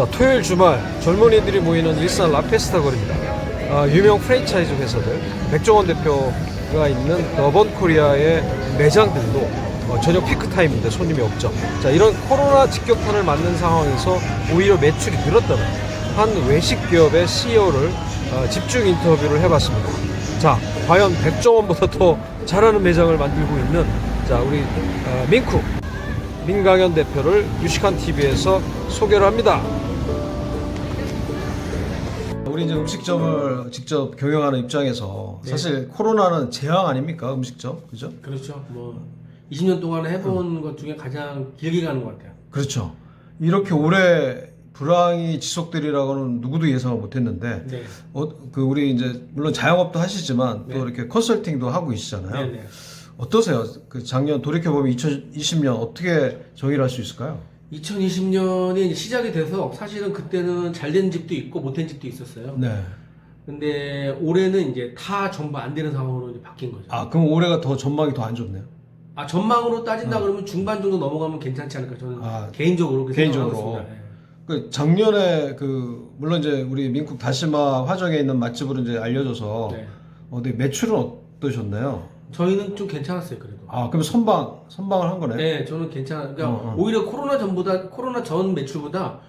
자, 토요일 주말 젊은이들이 모이는 일산 라페스타 거리입니다. 아, 유명 프랜차이즈 회사들 백종원 대표가 있는 너번 코리아의 매장들도 어, 저녁 피크 타임인데 손님이 없죠. 자, 이런 코로나 직격탄을 맞는 상황에서 오히려 매출이 늘었다는 한 외식 기업의 CEO를 집중 인터뷰를 해봤습니다. 자, 과연 백종원보다 더 잘하는 매장을 만들고 있는 자 우리 어, 민쿠 민강현 대표를 유식한 TV에서 소개를 합니다. 우리 이제 음식점을 직접 경영하는 입장에서 네. 사실 코로나는 재앙 아닙니까 음식점 그죠? 그렇죠. 뭐 20년 동안 해본 것 중에 가장 길게 가는 것 같아요. 그렇죠. 이렇게 오래 불황이 지속되리라고는 누구도 예상을 못했는데 네. 어, 그 우리 이제 물론 자영업도 하시지만 네. 또 이렇게 컨설팅도 하고 계시잖아요. 네, 네. 어떠세요? 그 작년 돌이켜 보면 2020년 어떻게 정의를 할 수 있을까요? 2020년이 시작이 돼서 사실은 그때는 잘 된 집도 있고 못된 집도 있었어요. 네. 근데 올해는 이제 다 전부 안 되는 상황으로 이제 바뀐 거죠. 아 그럼 올해가 더 전망이 더 안 좋네요. 아 전망으로 따진다 그러면 중반 정도 넘어가면 괜찮지 않을까 저는 아, 개인적으로 그렇게 개인적으로. 생각하고 있습니다. 예. 그 작년에 그 물론 이제 우리 민국 다시마 화정에 있는 맛집으로 이제 알려져서 네. 어, 근데 매출은 어떠셨나요? 저희는 좀 괜찮았어요 그래도. 아 그럼 선방 선방을 한 거네. 네, 저는 괜찮아. 그러니까 어, 어. 오히려 코로나 전보다 코로나 전 매출보다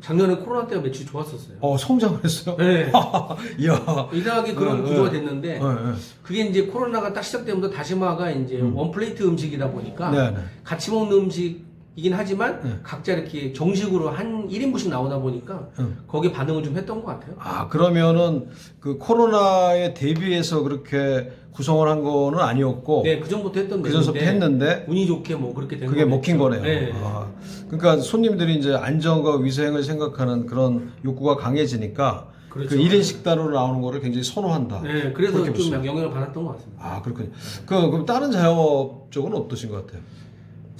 작년에 코로나 때가 매출이 좋았었어요. 어 성장을 했어요. 네. 이야. 이상하게 그런 네, 구조가 네. 됐는데 네, 네. 그게 이제 코로나가 딱 시작되면서 다시마가 이제 원 플레이트 음식이다 보니까 네, 네. 같이 먹는 음식 이긴 하지만 네. 각자 이렇게 정식으로 한 1인분씩 나오다 보니까 응. 거기에 반응을 좀 했던 것 같아요. 아 그러면은 그 코로나에 대비해서 그렇게 구성을 한 거는 아니었고 네, 그 전부터 했던 그 전부터 메뉴인데 했는데 운이 좋게 뭐 그렇게 된 그게 거겠죠. 먹힌 거네요. 네. 아, 그러니까 손님들이 이제 안전과 위생을 생각하는 그런 욕구가 강해지니까 그렇죠. 그 1인 식단으로 나오는 거를 굉장히 선호한다. 네, 그래서 그렇게 좀. 영향을 받았던 것 같습니다. 아 그렇군요. 그 그럼 다른 자영업 쪽은 어떠신 것 같아요?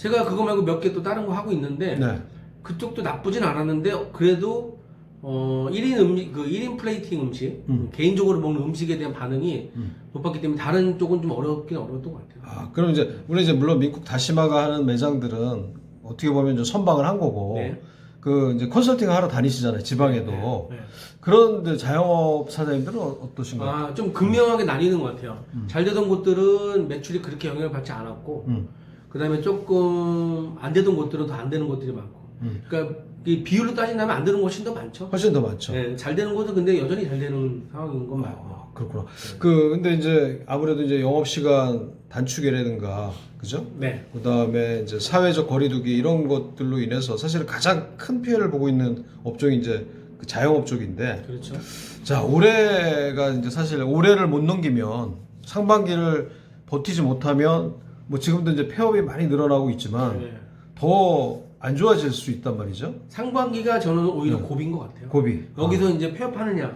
제가 그거 말고 몇 개 또 다른 거 하고 있는데 네. 그쪽도 나쁘진 않았는데 그래도 어 1인 음식 그 1인 플레이팅 음식 음. 개인적으로 먹는 음식에 대한 반응이 음. 높았기 때문에 다른 쪽은 좀 어렵긴 어려웠던 것 같아요. 아 그럼 이제 우리 이제 물론 민국 다시마가 하는 매장들은 어떻게 보면 좀 선방을 한 거고 네. 그 이제 컨설팅 하러 다니시잖아요 지방에도 네, 네. 그런데 자영업 사장님들은 어- 어떠신가요? 아, 좀 극명하게 나뉘는 것 같아요. 잘 되던 곳들은 매출이 그렇게 영향을 받지 않았고, 음. 그 다음에 조금 안 되던 곳들은 더 안 되는 곳들이 많고. 음. 그러니까 이 비율로 따진다면 안 되는 곳이 더 많죠. 훨씬 더 많죠. 네, 잘 되는 곳은 근데 여전히 잘 되는 상황인 건 맞고요. 아, 그렇구나. 그 근데 이제 아무래도 이제 영업 시간 단축이라든가 그죠? 네. 그다음에 이제 사회적 거리두기 이런 것들로 인해서 사실 가장 큰 피해를 보고 있는 업종이 이제 그 자영업 쪽인데 그렇죠. 자 올해가 이제 사실 올해를 못 넘기면 상반기를 버티지 못하면 뭐 지금도 이제 폐업이 많이 늘어나고 있지만 네. 더 안 좋아질 수 있단 말이죠. 상반기가 저는 오히려 네. 고비인 것 같아요. 고비. 여기서 이제 폐업하느냐.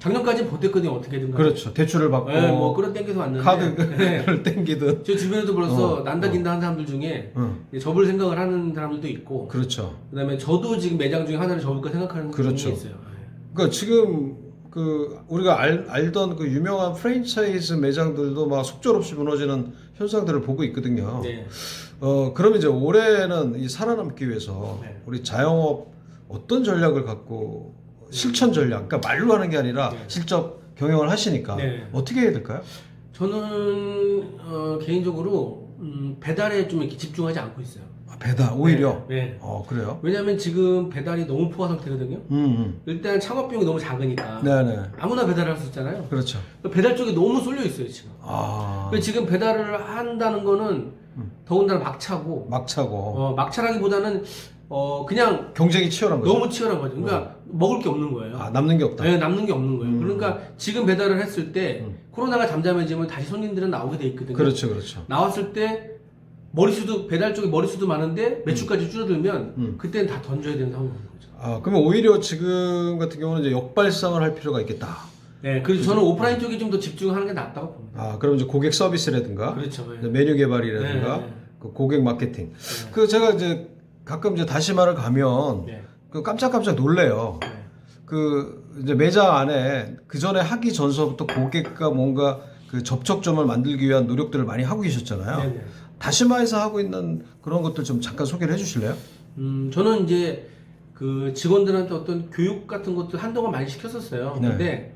작년까지 버텼거든요, 어떻게든. 간에. 그렇죠. 대출을 받고 네, 뭐 끌어 당겨서 왔는데. 네. 카드를 땡기든. 제 주변에도 벌써 어, 난다 긴다 한 사람들 중에 응. 이제 접을 생각을 하는 사람들도 있고, 그렇죠. 그다음에 저도 지금 매장 중에 하나를 접을까 생각하는 그렇죠. 분이 있어요. 네. 그러니까 지금 그 우리가 알, 알던 그 유명한 프랜차이즈 매장들도 막 속절없이 무너지는 현상들을 보고 있거든요. 네. 어 그러면 이제 올해는 이 살아남기 위해서 네. 우리 자영업 어떤 전략을 갖고 실천 전략, 그러니까 말로 하는 게 아니라 네. 실적 경영을 하시니까 네. 어떻게 해야 될까요? 저는 어, 개인적으로 음, 배달에 좀 이렇게 집중하지 않고 있어요. 아, 배달 오히려. 네. 네. 어 그래요? 왜냐하면 지금 배달이 너무 포화 상태거든요. 음, 일단 창업 비용이 너무 작으니까 음. 네네. 아무나 배달할 수 있잖아요. 그렇죠. 배달 쪽이 너무 쏠려 있어요 지금. 아 그래서 지금 배달을 한다는 거는 음. 더군다나 막차고 막차고 어, 막차라기보다는 어, 그냥 경쟁이 치열한 거죠. 너무 치열한 거죠. 그러니까 먹을 게 없는 거예요. 아 남는 게 없다. 네, 남는 게 없는 거예요. 음. 그러니까 지금 배달을 했을 때 음. 코로나가 잠잠해지면 다시 손님들은 나오게 돼 있거든요. 그렇죠, 그렇죠. 나왔을 때 머리수도 배달 쪽에 머리수도 많은데 매출까지 줄어들면 음. 그때는 다 던져야 되는 상황인 거죠. 아, 그러면 오히려 지금 같은 경우는 이제 역발상을 할 필요가 있겠다. 네, 그래서 저는 오프라인 쪽에 좀 더 집중하는 게 낫다고 봅니다. 아, 그럼 이제 고객 서비스라든가 그렇죠. 네. 이제 메뉴 개발이라든가 네, 네. 그 고객 마케팅. 그 제가 이제 가끔 이제 다시마를 가면 네. 그 깜짝깜짝 놀래요. 네. 그 이제 매장 안에 그 전에 하기 전서부터 고객과 뭔가 그 접촉점을 만들기 위한 노력들을 많이 하고 계셨잖아요. 네, 네. 다시마에서 하고 있는 그런 것들 좀 잠깐 소개를 해주실래요? 음, 저는 이제 그 직원들한테 어떤 교육 같은 것도 한동안 많이 시켰었어요. 네. 근데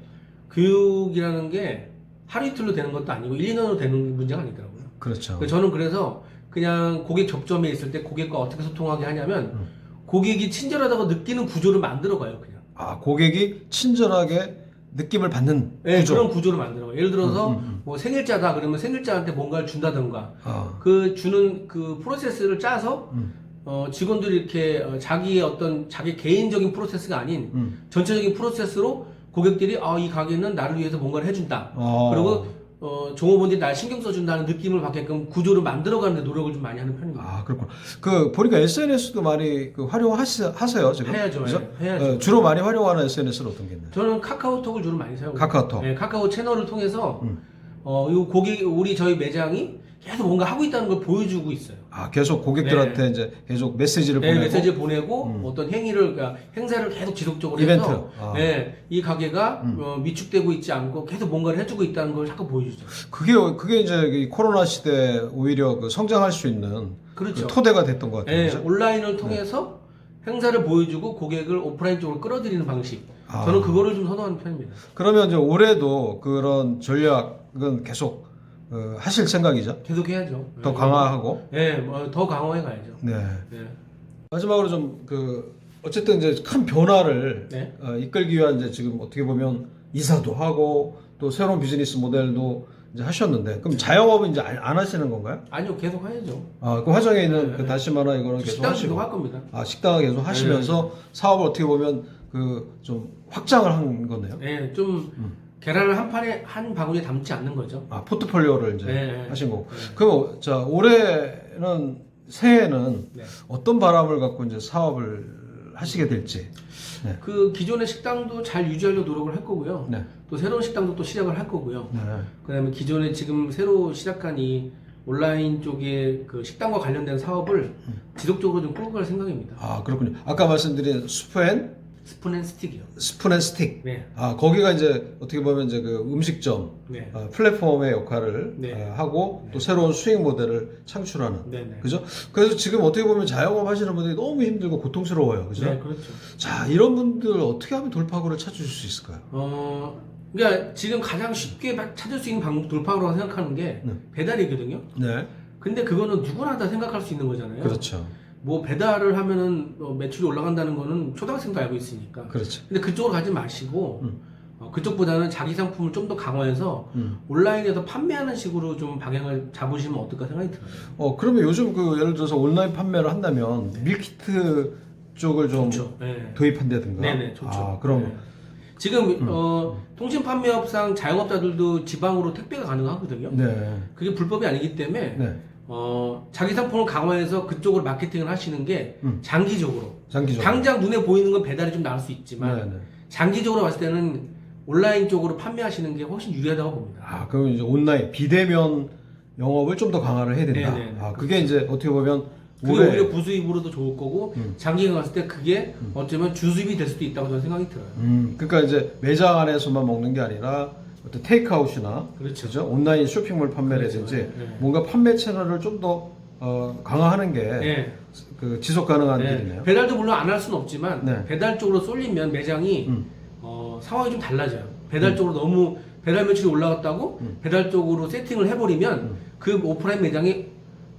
교육이라는 게 하루 이틀로 되는 것도 아니고 1, 2년으로 되는 문제가 아니더라고요. 그렇죠. 그래서 저는 그래서 그냥 고객 접점에 있을 때 고객과 어떻게 소통하게 하냐면 음. 고객이 친절하다고 느끼는 구조를 만들어 가요, 그냥. 아 고객이 친절하게 느낌을 받는 네, 구조. 그런 구조를 만들어. 예를 들어서 음, 음, 음. 뭐 생일자다 그러면 생일자한테 뭔가를 준다던가 아, 그 주는 그 프로세스를 짜서 음, 어, 직원들이 이렇게 어, 자기의 어떤 자기 개인적인 프로세스가 아닌 음. 전체적인 프로세스로 고객들이 아, 이 가게는 나를 위해서 뭔가를 해준다. 어. 그리고 어, 종업원들이 날 신경 써준다는 느낌을 받게끔 구조를 만들어가는 데 노력을 좀 많이 하는 편입니다. 아 그렇구나. 그 보니까 SNS도 많이 그 활용하세요 지금. 해야죠, 그죠? 예, 해야죠. 어, 주로 많이 활용하는 SNS는 어떤 게 있나요? 저는 카카오톡을 주로 많이 사용해요. 카카오톡. 네, 카카오 채널을 통해서 음. 어, 이 고객 우리 저희 매장이 계속 뭔가 하고 있다는 걸 보여주고 있어요. 아 계속 고객들한테 이제 계속 메시지를 네, 보내고. 메시지를 보내고 음. 어떤 행위를 그러니까 행사를 계속 지속적으로 이벤트. 해서 아. 네, 이 가게가 음. 어, 위축되고 있지 않고 계속 뭔가를 해주고 있다는 걸 자꾸 보여주죠. 그게 그게 이제 이 코로나 시대 에 오히려 그 성장할 수 있는 그렇죠. 그 토대가 됐던 것 같아요. 네, 그죠? 온라인을 통해서 행사를 보여주고 고객을 오프라인 쪽으로 끌어들이는 방식. 아. 저는 그거를 좀 선호하는 편입니다. 그러면 이제 올해도 그런 전략은 계속 어, 하실 생각이죠? 계속 해야죠. 더 강화하고. 네, 뭐, 더 강화해 가야죠. 네. 네. 마지막으로 좀 그 어쨌든 이제 큰 변화를 네. 어, 이끌기 위한 이제 지금 어떻게 보면 이사도 하고 또 새로운 비즈니스 모델도 이제 하셨는데 그럼 자영업은 이제 안, 안 하시는 건가요? 아니요, 계속 해야죠. 아, 그 화정에 있는 네, 그 네. 다시마나 이거는 계속 식당 하시고 계속 할 겁니다. 아 식당을 계속 하시면서 네. 사업을 어떻게 보면 그 좀 확장을 한 거네요. 네, 좀 음. 계란을 한 판에 한 바구니에 담지 않는 거죠. 아 포트폴리오를 이제 네. 하신 거고. 네. 그럼 자 올해는 새해는 네. 어떤 바람을 갖고 이제 사업을 하시게 될지. 네. 그 기존의 식당도 잘 유지하려고 노력을 할 거고요. 네. 또 새로운 식당도 또 시작을 할 거고요. 네. 그다음에 기존에 지금 새로 시작한 이 온라인 쪽의 그 식당과 관련된 사업을 지속적으로 좀 끌고 갈 생각입니다. 아 그렇군요. 아까 말씀드린 스프앤 스푼 앤 스틱이요. 스푼 앤 스틱. 네. 아 거기가 이제 어떻게 보면 이제 그 음식점 네. 어, 플랫폼의 역할을 네. 어, 하고 또 새로운 수익 모델을 창출하는. 네, 네. 그죠? 그래서 지금 어떻게 보면 자영업 하시는 분들이 너무 힘들고 고통스러워요. 그죠? 네, 그렇죠. 자, 이런 분들 어떻게 하면 돌파구를 찾으실 수 있을까요? 어, 그러니까 지금 가장 쉽게 바- 찾을 수 있는 방법 돌파구라고 생각하는 게 네. 배달이거든요. 네. 근데 그거는 누구나 다 생각할 수 있는 거잖아요. 그렇죠. 뭐 배달을 하면은 어, 매출이 올라간다는 거는 초등학생도 알고 있으니까. 그렇죠. 근데 그쪽으로 가지 마시고 음. 어, 그쪽보다는 자기 상품을 좀 더 강화해서 음. 온라인에서 판매하는 식으로 좀 방향을 잡으시면 어떨까 생각이 들어요. 어, 그러면 요즘 그 예를 들어서 온라인 판매를 한다면 밀키트 쪽을 좀 좋죠. 네. 도입한다든가. 네네 좋죠. 아, 그럼 네. 지금 어, 통신 판매업상 자영업자들도 지방으로 택배가 가능하거든요. 네. 그게 불법이 아니기 때문에 네. 어, 자기 상품을 강화해서 그쪽으로 마케팅을 하시는 게 음. 장기적으로 장기적으로. 당장 눈에 보이는 건 배달이 좀 나을 수 있지만 네, 네. 장기적으로 봤을 때는 온라인 쪽으로 판매하시는 게 훨씬 유리하다고 봅니다. 아, 그러면 이제 온라인 비대면 영업을 좀 더 강화를 해야 된다. 네네네. 아, 그게 이제 어떻게 보면 그게 올해 오히려 부수입으로도 좋을 거고 음. 장기간 갔을 때 그게 어쩌면 주수입이 될 수도 있다고 저는 생각이 들어요. 음, 그러니까 이제 매장 안에서만 먹는 게 아니라 어떤 테이크아웃이나 그렇죠. 그죠? 온라인 쇼핑몰 판매라든지 그렇죠. 네. 뭔가 판매 채널을 좀더 어, 강화하는 게 네. 그 지속 가능한 네. 일이네요. 배달도 물론 안 할 수는 없지만 네. 배달 쪽으로 쏠리면 매장이 음. 어, 상황이 좀 달라져요. 배달 쪽으로 너무 배달 매출이 올라갔다고 음. 배달 쪽으로 세팅을 해버리면 음. 그 오프라인 매장이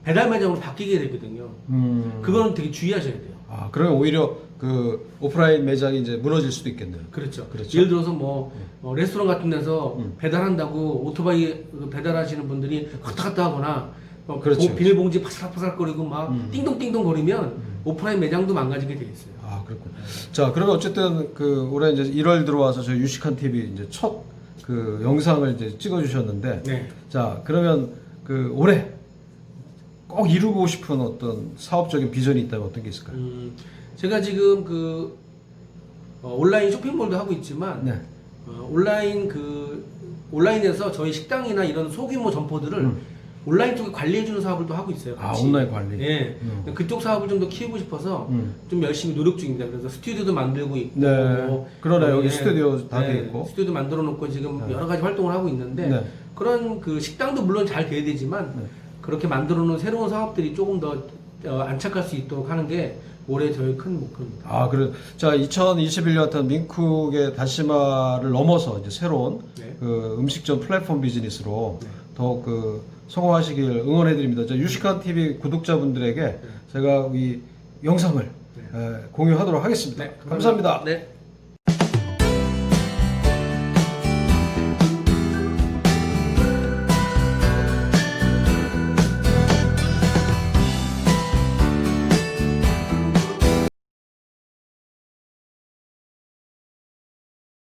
배달 매장으로 바뀌게 되거든요. 음. 그거는 되게 주의하셔야 돼요. 아, 그러면 오히려 그 오프라인 매장이 이제 무너질 수도 있겠네요. 그렇죠. 그렇죠. 예를 들어서 뭐 어, 레스토랑 같은 데서 음. 배달한다고 오토바이 그 배달하시는 분들이 왔다 갔다 하거나 어, 그렇죠. 보- 비닐봉지 파삭파삭거리고 막 음. 띵동띵동 거리면 오프라인 매장도 망가지게 돼 있어요. 아, 그렇군. 자, 그러면 어쨌든 그 올해 이제 1월 들어와서 저희 유식한 TV 이제 첫 그 영상을 이제 찍어 주셨는데 네. 자, 그러면 그 올해 꼭 이루고 싶은 어떤 사업적인 비전이 있다면 어떤 게 있을까요? 음, 제가 지금 그 어, 온라인 쇼핑몰도 하고 있지만 네. 어, 온라인 그 온라인에서 저희 식당이나 이런 소규모 점포들을 음. 온라인 쪽에 관리해주는 사업을 또 하고 있어요. 아, 같이. 온라인 관리. 예. 음. 그쪽 사업을 좀 더 키우고 싶어서 음. 좀 열심히 노력 중입니다. 그래서 스튜디오도 만들고 있고, 네. 뭐, 그러네. 여기 예, 스튜디오 다 네, 돼 있고. 스튜디오 만들어 놓고 지금 네. 여러 가지 활동을 하고 있는데 네. 그런 그 식당도 물론 잘 돼야 되지만 네. 그렇게 만들어 놓은 새로운 사업들이 조금 더 어, 안착할 수 있도록 하는 게 올해 저희 큰 목표입니다. 아, 그래. 자, 2021년 같은 민쿡의 다시마를 넘어서 이제 새로운 네. 그 음식점 플랫폼 비즈니스로 네. 더욱 그 성공하시길 응원해 드립니다. 저 유식한 TV 구독자분들에게 제가 이 영상을 에, 공유하도록 하겠습니다. 네, 감사합니다. 네.